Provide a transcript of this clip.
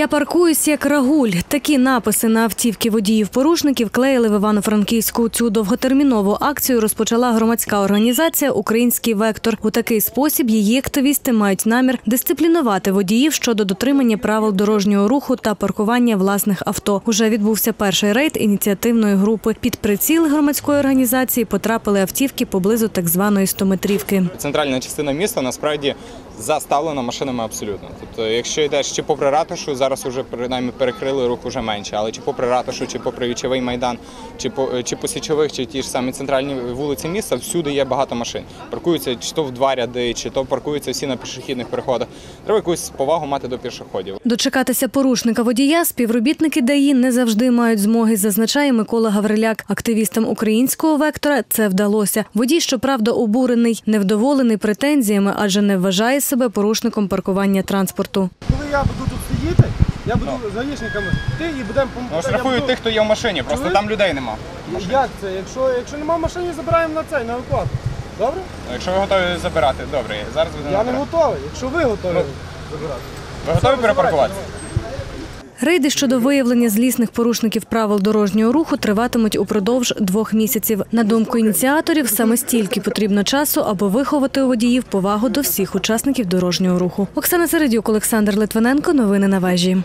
Я паркуюсь як рагуль. Такі написи на автівки водіїв-порушників клеїли в Івано-Франківську. Цю довготермінову акцію розпочала громадська організація Український вектор. У такий спосіб її активісти мають намір дисциплінувати водіїв щодо дотримання правил дорожнього руху та паркування власних авто. Уже відбувся перший рейд ініціативної групи. Під приціл громадської організації потрапили автівки поблизу так званої стометрівки. Центральна частина міста насправді заставлена машинами абсолютно. Тобто, якщо йдеш чи попри ратушу, зараз вже принаймні перекрили рух уже менше, але чи попри ратушу, чи попри вічовий майдан, чи по чи по січових, чи ті ж самі центральні вулиці міста, всюди є багато машин. Паркуються чи то в два ряди, чи то паркуються всі на пішохідних переходах. Треба якусь повагу мати до пішоходів. Дочекатися порушника водія співробітники ДАІ не завжди мають змоги, зазначає Микола Гавриляк. Активістам українського вектора це вдалося. Водій, щоправда, обурений, невдоволений претензіями, адже не вважає себе порушником паркування транспорту. Коли я буду сидіти, я буду з гаїшниками йти і будемо Ну, я штрафують тих, хто є в машині, просто Чули? там людей нема. Як це? Якщо, якщо нема машини, забираємо на цей, на уклад. Добре? Якщо ви готові забирати, добре, зараз будемо. Я не набирати. готовий. Якщо ви готові Ну. забирати. Ви готові перепаркуватися? Рейди щодо виявлення злісних порушників правил дорожнього руху триватимуть упродовж двох місяців. На думку ініціаторів, саме стільки потрібно часу, аби виховати у водіїв повагу до всіх учасників дорожнього руху. Оксана Середюк, Олександр Литвиненко. Новини на вежі.